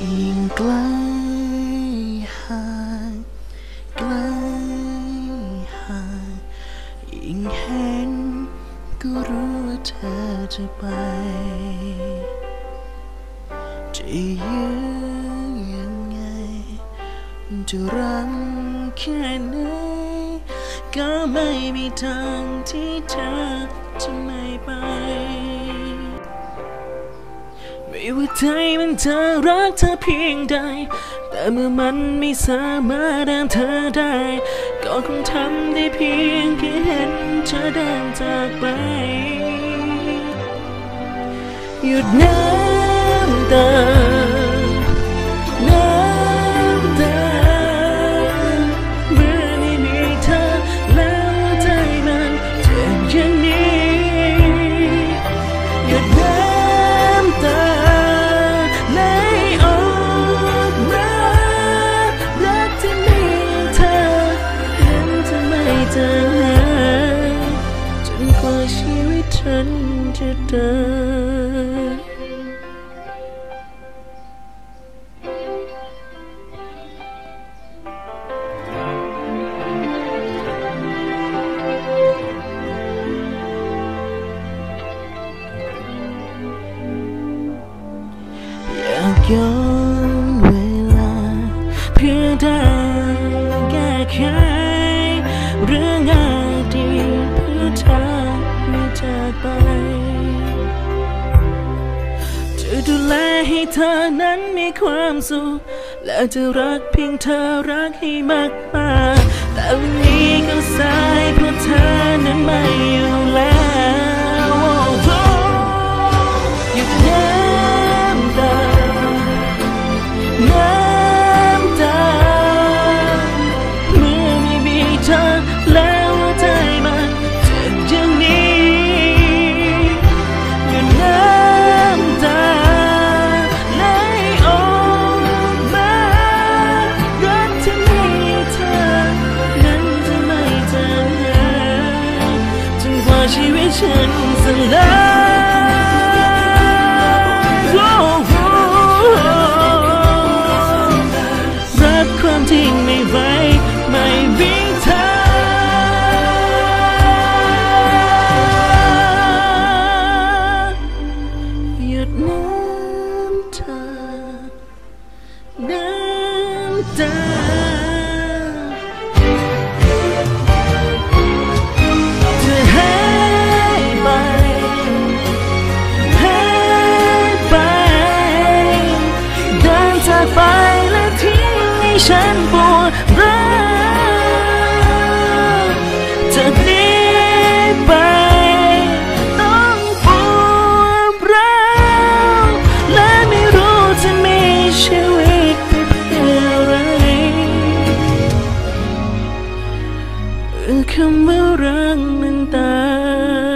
ยิ่งไกลห่างไกลห่างยิ่งเห็นก็รู้ว่าเธอจะไปจะยื้อยังไง จะรังแค่ไหนก็ไม่มีทางที่เธอจะไม่ไป ว่าใจมันจะรักเธอเพียงใด แต่เมื่อมันไม่สามารถเดินเธอได้ ก็คงทำได้เพียงแค่เห็นเธอเดินจากไป หยุดน้ำตา จะเดินอยากย้อนเวลาเพื่อได้แก้ไขเรื่อง จะดูแลให้เธอนั้นมีความสุข และจะรักเพียงเธอรักให้มากมาแต่วันนี้ก็สายเพราะเธอนั้นไม่อยู่ ชีวิตฉันสลายโอ้โหรักความจริงไม่ไหวไม่มีเธอหยุดน้ำตาน้ำตา ไปและทิ้งให้ฉันปวดร้าวจากนี้ไปต้องปวดร้าวและไม่รู้จะมีชีวิตไปเพื่ออะไรคำว่ารักมันตาย